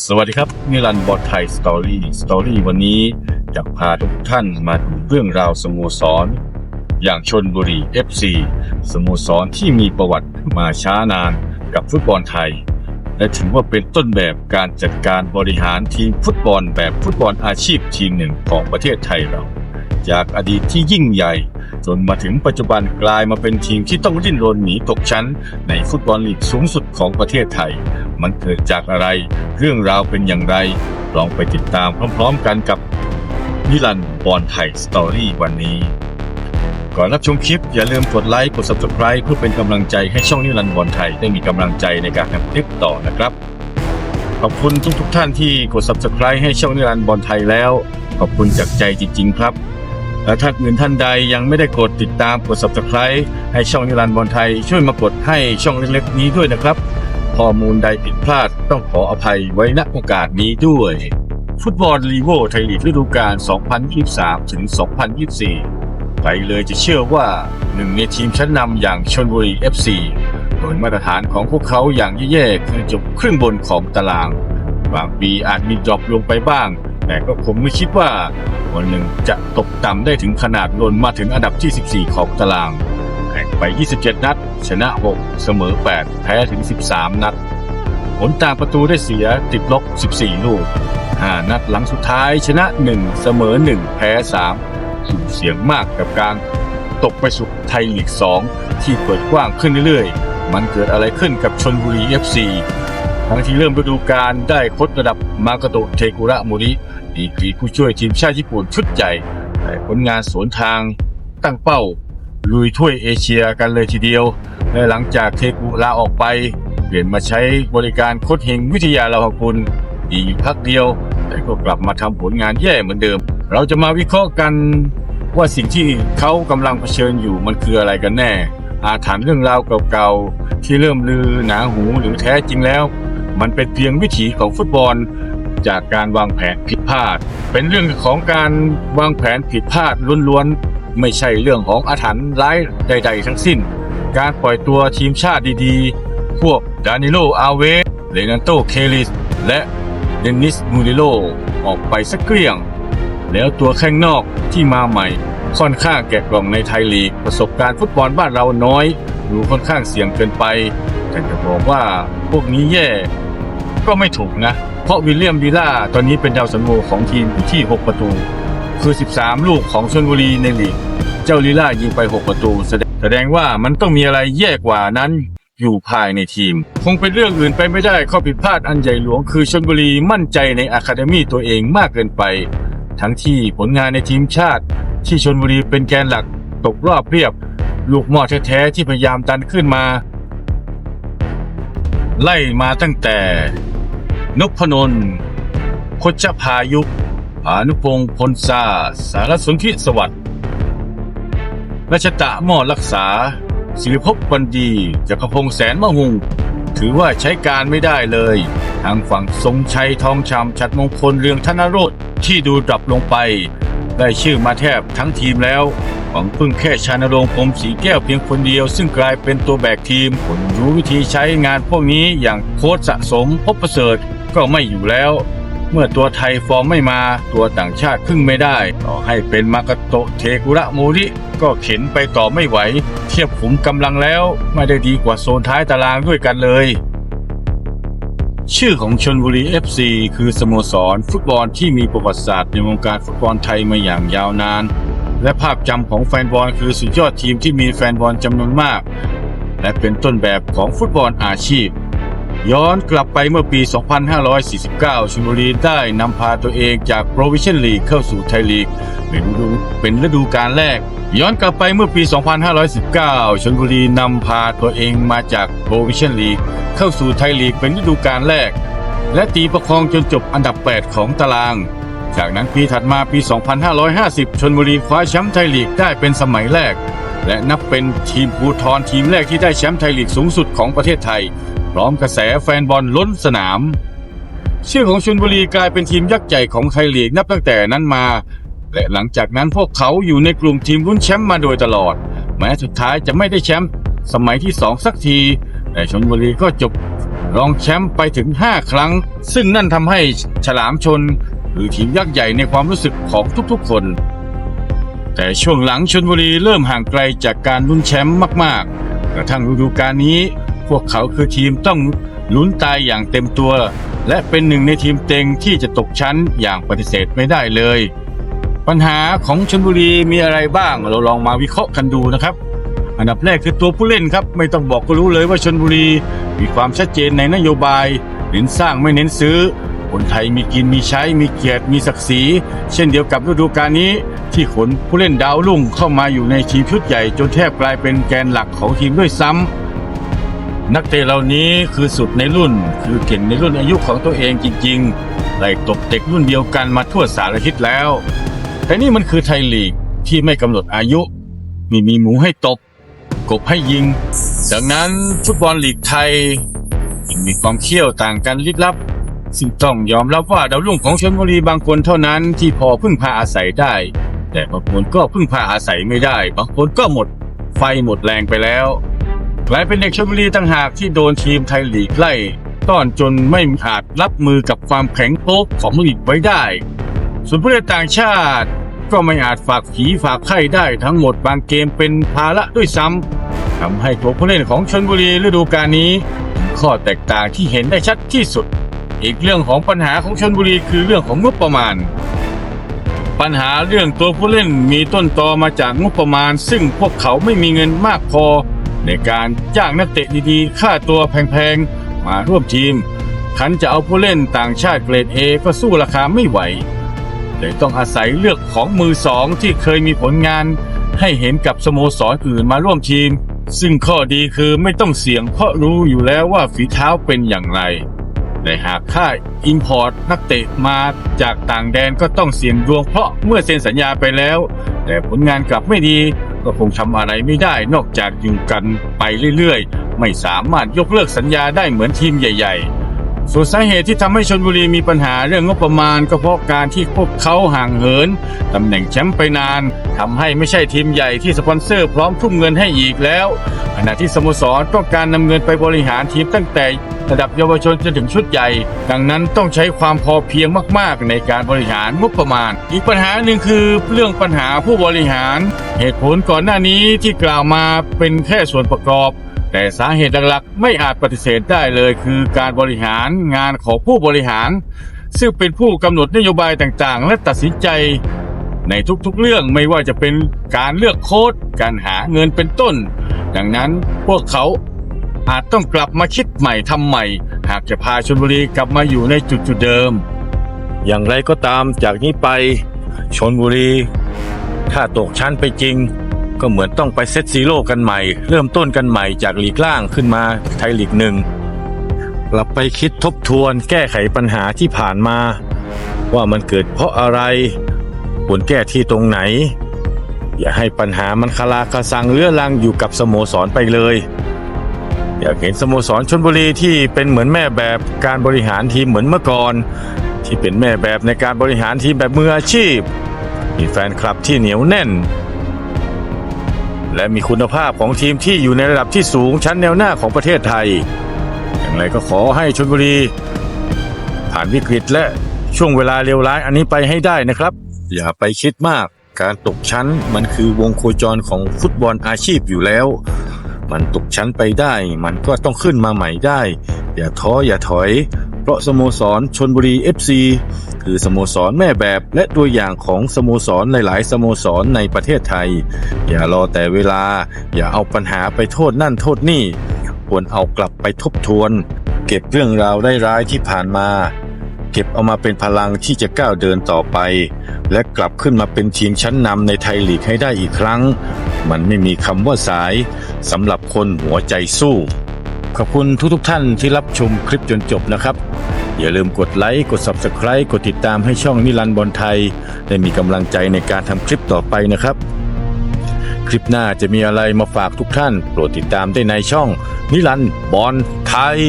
สวัสดีครับนิรันดร์บอลไทยสตอรี่สตอรี่วันนี้อยากพาทุกท่านมาดูเรื่องราวสโมสร อย่างชนบุรี FC สโมสรที่มีประวัติมาช้านานกับฟุตบอลไทย และถือว่าเป็นต้นแบบการจัดการบริหารทีมฟุตบอลแบบฟุตบอลอาชีพทีมหนึ่งของประเทศไทยเรา จากอดีตที่ยิ่งใหญ่ จนมาถึงปัจจุบันกลายมาเป็นทีมที่ต้องดิ้นรนหนีตกชั้น ในฟุตบอลลีกสูงสุดของประเทศไทย มันเกิดจากอะไร เรื่องราวเป็นอย่างไร ลองไปติดตามพร้อมๆกันกับนิรันดร์บอลไทยสตอรี่วันนี้ ก่อนรับชมคลิปอย่าลืมกดไลค์กด subscribe เพื่อเป็นกำลังใจให้ช่องนิรันดร์บอลไทยได้มีกำลังใจในการทำคลิปต่อนะครับขอบคุณทุกๆท่านที่กด subscribe ให้ช่องนิรันดร์บอลไทยแล้ว ขอบคุณจากใจจริง ๆ ครับ และถ้าอื่นท่านใดยังไม่ได้กดติดตามกด subscribe ให้ช่องนิรันดร์บอลไทยช่วยมากดให้ช่องเล็กๆนี้ด้วยนะครับ ข้อมูลใดผิดพลาดต้องขออภัยไว้ณโอกาสนี้ด้วย ฟุตบอลลีโวไทยลีกฤดูกาล 2023 ถึง 2024 ใครเลยจะเชื่อว่าหนึ่งในทีมชั้นนำอย่างชนบุรี FC โดยมาตรฐานของพวกเขาอย่างแย่ๆคือจบครึ่งบนของตาราง บางปีอาจมีดรอปลงไปบ้าง แต่ก็คงไม่คิดว่า วันหนึ่งจะตกต่ำได้ถึงขนาดลนมาถึงอันดับที่ 14 ของตาราง แข่งไป 27 นัด ชนะ 6 เสมอ 8 แพ้ถึง 13 นัด ผลต่างประตูได้เสียติดลบ 14 ลูก 5 นัดหลังสุดท้ายชนะ 1 เสมอ 1 แพ้ 3 สูญเสียงมากกับการตกไปสู่ไทยลีก 2 ที่เปิดกว้างขึ้นเรื่อยๆ มันเกิดอะไรขึ้นกับชนบุรี FC ทั้งที่เริ่มฤดูกาลได้โค้ชระดับมากโตเทกุระโมริดีกรีผู้ช่วยทีมชาติญี่ปุ่นชุดใหญ่แต่ผลงานสวนทางตั้งเป้า ลุยถ้วยเอเชียกันเลยทีเดียว และหลังจากเทกุลาออกไป เปลี่ยนมาใช้บริการโค้ชเฮงวิทยาลาภกุลอีกพักเดียว แต่ก็กลับมาทำผลงานแย่เหมือนเดิม เราจะมาวิเคราะห์กันว่าสิ่งที่เขากำลังเผชิญอยู่มันคืออะไรกันแน่ อาถรรพ์เรื่องราวเก่าๆ ที่เริ่มลือหนาหูหรือแท้จริงแล้ว มันเป็นเพียงวิถีของฟุตบอลจากการวางแผนผิดพลาด เป็นเรื่องของการวางแผนผิดพลาดล้วนๆ ไม่ใช่เรื่องของอาถรรพ์ร้ายใด ๆ ทั้งสิ้น การปล่อยตัวทีมชาติดีๆ พวกดานิโลอาเวสเลนันโตเคลิส และเดนิสมูริโลออกไปสักเกลี้ยง แล้วตัวแข้งนอกที่มาใหม่ ค่อนข้างแกะกล่องในไทยลีก ประสบการณ์ฟุตบอลบ้านเราน้อย ดูค่อนข้างเสี่ยงเกินไป แต่จะบอกว่าพวกนี้แย่ ก็ไม่ถูกนะ เพราะวิลเลียมวิลล่าตอนนี้เป็นดาวสันโวของทีมที่ 6 ประตู คือ 13 ลูกของชลบุรีในลีก เจ้าลิล่ายิงไป 6 ประตู แสดงว่ามันต้องมีอะไรแย่กว่านั้นอยู่ภายในทีม คงเป็นเรื่องอื่นไปไม่ได้ข้อผิดพลาดอันใหญ่หลวงคือชลบุรีมั่นใจในอะคาเดมี่ตัวเองมากเกินไป ทั้งที่ผลงานในทีมชาติ ที่ชลบุรีเป็นแกนหลักตกรอบเรียบ ลูกหม้อแท้ๆที่พยายามดันขึ้นมา ไล่มาตั้งแต่ นพนนท์คชพายุ พานุพงศ์พลซา สารสนธิสวัสดิ์รัชตะหม้อรักษา ศิริภพวันดีจักรพงษ์แสนมะหุง ถือว่าใช้การไม่ได้เลย ทางฝั่งทรงชัยทองชำชัดมงคลเรืองธนโรธที่ดูดรอปลงไป ได้ชื่อมาแทบทั้งทีมแล้วหวังพึ่งแค่ชานรงค์พรมสีแก้วเพียงคนเดียว ซึ่งกลายเป็นตัวแบกทีมคนรู้วิธีใช้งานพวกนี้อย่างโค้ชสะสมพบประเสริฐก็ไม่อยู่แล้ว เมื่อตัวไทยฟอร์มไม่มาตัวต่างชาติพึ่งไม่ได้ ต่อให้เป็นมากโตะเทกุระโมริก็เข็นไปต่อไม่ไหว เทียบขุมกำลังแล้ว ไม่ได้ดีกว่าโซนท้ายตารางด้วยกันเลย ชื่อของชนบุรี FC คือสโมสร ฟุตบอลที่มีประวัติศาสตร์ในวงการฟุตบอลไทยมาอย่างยาวนาน และภาพจำของแฟนบอลคือสุดยอดทีมที่มีแฟนบอลจำนวนมาก และเป็นต้นแบบของฟุตบอลอาชีพ ย้อนกลับไปเมื่อปี 2549 ชลบุรีได้นำพาตัวเองจากโปรวิชั่นลีกเข้าสู่ไทยลีก เป็นฤดูเป็นฤดูกาลแรก ย้อนกลับไปเมื่อปี 2519 ชลบุรีนำพาตัวเองมาจากโปรวิชั่นลีกเข้าสู่ไทยลีกเป็นฤดูกาลแรก และตีประคองจนจบอันดับ 8 ของตาราง จากนั้นปีถัดมาปี 2550ชนบุรีคว้าแชมป์ไทยลีกได้เป็นสมัยแรก และนับเป็นทีมภูทรทีมแรกที่ได้แชมป์ไทยลีกสูงสุดของประเทศไทย พร้อมกระแสแฟนบอลล้นสนาม ชื่อของชลบุรีกลายเป็นทีมยักษ์ใหญ่ของไทยลีกนับตั้งแต่นั้นมา และหลังจากนั้นพวกเขาอยู่ในกลุ่มทีมลุ้นแชมป์มาโดยตลอด แม้สุดท้ายจะไม่ได้แชมป์สมัยที่สองสักที แต่ชลบุรีก็จบรองแชมป์ไปถึง 5 ครั้ง ซึ่งนั่นทำให้ฉลามชน หรือทีมยักษ์ใหญ่ในความรู้สึกของทุกๆคน แต่ช่วงหลังชนบุรีเริ่มห่างไกลจากการลุ้นแชมป์มาก ๆ กระทั่งฤดูกาลนี้ พวกเขาคือทีมต้องลุ้นตายอย่างเต็มตัว และเป็นหนึ่งในทีมเต็งที่จะตกชั้นอย่างปฏิเสธไม่ได้เลย ปัญหาของชนบุรีมีอะไรบ้าง เราลองมาวิเคราะห์กันดูนะครับ อันดับแรกคือตัวผู้เล่นครับ ไม่ต้องบอกก็รู้เลยว่าชนบุรี มีความชัดเจนในนโยบายเน้นสร้างไม่เน้นซื้อคนไทยมีกินมีใช้มีเกียรติมีศักดิ์ศรี เช่นเดียวกับฤดูกาลนี้ ที่ขนผู้เล่นดาวรุ่งเข้ามาอยู่ในทีมชุดใหญ่จนแทบกลายเป็นแกนหลักของทีมด้วยซ้ำ นักเตะเหล่านี้คือสุดในรุ่น คือเก่งในรุ่นอายุของตัวเองจริงๆไล่ตบเด็กรุ่นเดียวกันมาทั่วสารทิศแล้วแต่นี่มันคือไทยลีกที่ไม่กำหนดอายุมีมีหมูให้ตบ กบให้ยิง ดังนั้นฟุตบอลลีกไทยยังมีความเขี้ยวต่างกันลิบลับ ซึ่งต้องยอมรับว่าดาวรุ่งของชลบุรีบางคนเท่านั้นที่พอพึ่งพาอาศัยได้ แต่บางคนก็พึ่งพาอาศัยไม่ได้ บางคนก็หมดไฟหมดแรงไปแล้ว กลายเป็นเด็กชลบุรีต่างหากที่โดนทีมไทยลีกไล่ต้อนจนไม่อาจรับมือกับความแข็งโป๊กของลีกไว้ได้ ส่วนผู้เล่นต่างชาติก็ไม่อาจฝากผีฝากไข้ได้ทั้งหมดบางเกมเป็นภาระด้วยซ้ำทำให้ตัวผู้เล่นของชนบุรีฤดูกาลนี้ ข้อแตกต่างที่เห็นได้ชัดที่สุด อีกเรื่องของปัญหาของชนบุรีคือเรื่องของงบประมาณ ปัญหาเรื่องตัวผู้เล่นมีต้นตอมาจากงบประมาณ ซึ่งพวกเขาไม่มีเงินมากพอ ในการจ้างนักเตะดีๆ ค่าตัวแพงๆ มาร่วมทีมคันจะเอาผู้เล่นต่างชาติเกรดเอก็สู้ราคาไม่ไหว เลยต้องอาศัยเลือกของมือสองที่เคยมีผลงานให้เห็นกับสโมสรอื่นมาร่วมทีม ซึ่งข้อดีคือไม่ต้องเสี่ยงเพราะรู้อยู่แล้วว่าฝีเท้าเป็นอย่างไรแต่หากค่าอินพอร์ตนักเตะมาจากต่างแดนก็ต้องเสี่ยงดวงเพราะเมื่อเซ็นสัญญาไปแล้ว แต่ผลงานกลับไม่ดี ก็คงทำอะไรไม่ได้นอกจากอยู่กันไปเรื่อยๆ ไม่สามารถยกเลิกสัญญาได้เหมือนทีมใหญ่ ๆ ส่วนสาเหตุที่ทำให้ชนบุรีมีปัญหาเรื่องงบประมาณก็เพราะการที่พวกเขาห่างเหินตำแหน่งแชมป์ไปนานทำให้ไม่ใช่ทีมใหญ่ที่สปอนเซอร์พร้อมทุ่มเงินให้อีกแล้วขณะที่สโมสรต้องการนำเงินไปบริหารทีมตั้งแต่ระดับเยาวชนจนถึงชุดใหญ่ ดังนั้นต้องใช้ความพอเพียงมาก ๆ ในการบริหารงบประมาณ อีกปัญหาหนึ่งคือเรื่องปัญหาผู้บริหาร เหตุผลก่อนหน้านี้ที่กล่าวมาเป็นแค่ส่วนประกอบ แต่สาเหตุหลักๆ ไม่อาจปฏิเสธได้เลยคือการบริหารงานของผู้บริหาร ซึ่งเป็นผู้กำหนดนโยบายต่างๆ และตัดสินใจ ในทุกๆเรื่องไม่ว่าจะเป็นการเลือกโค้ดการหาเงินเป็นต้น ดังนั้นพวกเขาอาจต้องกลับมาคิดใหม่ทำใหม่ หากจะพาชลบุรีกลับมาอยู่ในจุดจุดๆเดิม อย่างไรก็ตามจากนี้ไปชนบุรี ถ้าตกชั้นไปจริง ก็เหมือนต้องไปเซตซีโร่กันใหม่ เริ่มต้นกันใหม่จากลีกล่างขึ้นมาไทยลีกหนึ่งกลับไปคิดทบทวนแก้ไขปัญหาที่ผ่านมา ว่ามันเกิดเพราะอะไรควรแก้ที่ตรงไหน อย่าให้ปัญหามันคาราคาซังเรื้อรังอยู่กับสโมสรไปเลย อยากเห็นสโมสรชนบุรีที่เป็นเหมือนแม่แบบการบริหารทีมเหมือนเมื่อก่อน ที่เป็นแม่แบบในการบริหารทีมแบบมืออาชีพ มีแฟนคลับที่เหนียวแน่น และมีคุณภาพของทีมที่อยู่ในระดับที่สูงชั้นแนวหน้าของประเทศไทย อย่างไรก็ขอให้ชลบุรี ผ่านวิกฤตและช่วงเวลาเลวร้ายอันนี้ไปให้ได้นะครับ อย่าไปคิดมาก การตกชั้นมันคือวงโคจรของฟุตบอลอาชีพอยู่แล้ว มันตกชั้นไปได้ มันก็ต้องขึ้นมาใหม่ได้ อย่าท้ออย่าถอย เพราะสโมสรชนบุรี FC คือสโมสรแม่แบบและตัวอย่างของสโมสรหลาย ๆ สโมสรในประเทศไทย อย่ารอแต่เวลา อย่าเอาปัญหาไปโทษนั่นโทษนี่ ควรเอากลับไปทบทวน เก็บเรื่องราวได้ร้ายที่ผ่านมา เก็บเอามาเป็นพลังที่จะก้าวเดินต่อไป และกลับขึ้นมาเป็นทีมชั้นนำในไทยลีกให้ได้อีกครั้ง มันไม่มีคำว่าสายสำหรับคนหัวใจสู้ ขอบคุณทุกๆทท่านที่รับชมคลิปจนจบนะครับ อย่าลืมกดไลค์ กด Subscribe กดติดตามให้ช่องนิรันดร์บอลไทย ได้มีกำลังใจในการทำคลิปต่อไปนะครับ คลิปหน้าจะมีอะไรมาฝากทุกท่าน โปรดติดตามได้ในช่องนิรันดร์บอลไทย